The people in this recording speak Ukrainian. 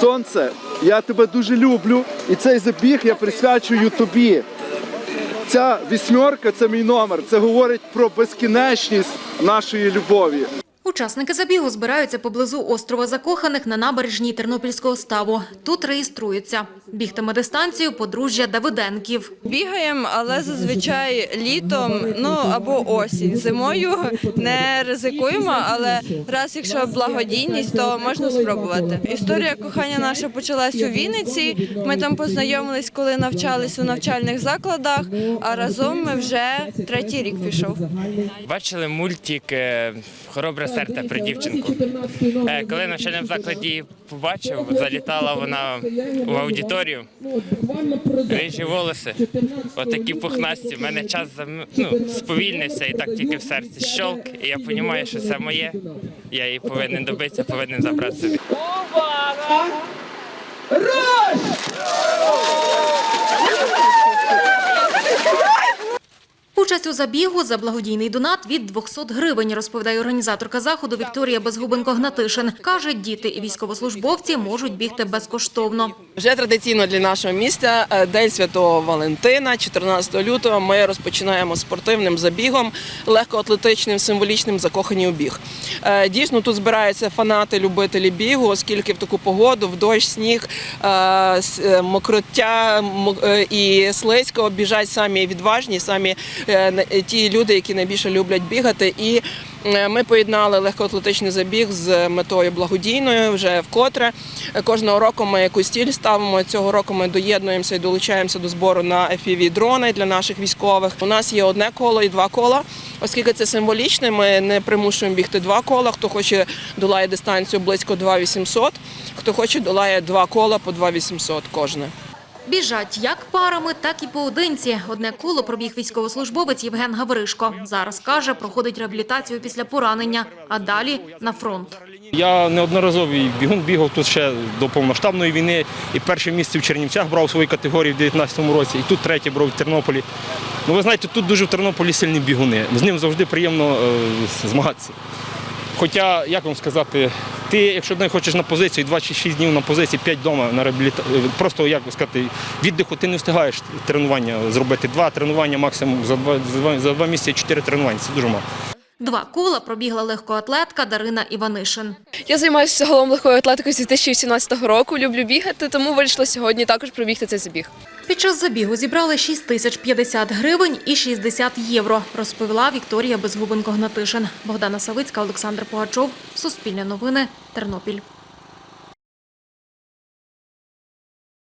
Сонце, я тебе дуже люблю, і цей забіг я присвячую тобі. Ця вісьмерка це мій номер. Це говорить про безкінечність нашої любові. Учасники забігу збираються поблизу острова Закоханих на набережній Тернопільського ставу. Тут реєструються. Бігтиме дистанцію подружжя Давиденків. Бігаємо, але зазвичай літом, ну або осінь. Зимою не ризикуємо, але раз якщо благодійність, то можна спробувати. Історія кохання наша почалась у Вінниці. Ми там познайомились, коли навчались у навчальних закладах. А разом ми вже третій рік пішов. Бачили мультик Хоробре серце про дівчинку. Е, Коли в навчальному закладі побачив, залітала вона в аудиторію. Рижі волоси, отакі пухнасті. У мене час ну, сповільнився і так тільки в серці щолк. І я розумію, що це моє. Я її повинен добитися, повинен забрати собі. Участь у забігу за благодійний донат від 200 гривень, розповідає організаторка заходу Вікторія Безгубенко-Гнатишин. Каже, діти і військовослужбовці можуть бігти безкоштовно. Вже традиційно для нашого міста е, День Святого Валентина, 14 лютого. Ми розпочинаємо спортивним забігом, легкоатлетичним, символічним закохані у біг. Е, Дійсно, тут збираються фанати, любителі бігу, оскільки в таку погоду, в дощ, сніг, е, мокроття і слизько біжать самі відважні, самі ті люди, які найбільше люблять бігати. І Е, Ми поєднали легкоатлетичний забіг з метою благодійною вже вкотре. Е, Кожного року ми якусь ціль ставимо. Цього року ми доєднуємося і долучаємося до збору на fpv дрони для наших військових. У нас є одне коло і два кола. Оскільки це символічне, ми не примушуємо бігти два кола. Хто хоче долає дистанцію близько 2800, хто хоче долає два кола по 2800 кожне. Біжать як парами, так і поодинці. Одне коло пробіг військовослужбовець Євген Гавришко. Зараз, каже, проходить реабілітацію після поранення, а далі на фронт. Я неодноразовий бігун бігав тут ще до повномасштабної війни. І перше місце в Чернівцях брав у своїй категорії в 2019 році, і тут третє брав в Тернополі. Ну, ви знаєте, тут дуже в Тернополі сильні бігуни. З ним завжди приємно е, змагатися. Хоча, як вам сказати, ти, якщо не хочеш на позицію, 26 днів на позиції, 5 вдома на реабілітацію, просто як сказати, віддиху ти не встигаєш тренування зробити. Два тренування максимум за два, за два місяці, чотири тренування. Це дуже мало. Два кола пробігла легкоатлетка Дарина Іванишин. Я займаюся загалом легкою атлетикою з 2018 року. Люблю бігати, тому вирішила сьогодні також пробігти цей забіг. Під час забігу зібрали 6 тисяч 50 гривень і 60 євро, розповіла Вікторія Безгубенко-Гнатишин. Богдана Савицька, Олександр Погачов, Суспільне новини, Тернопіль.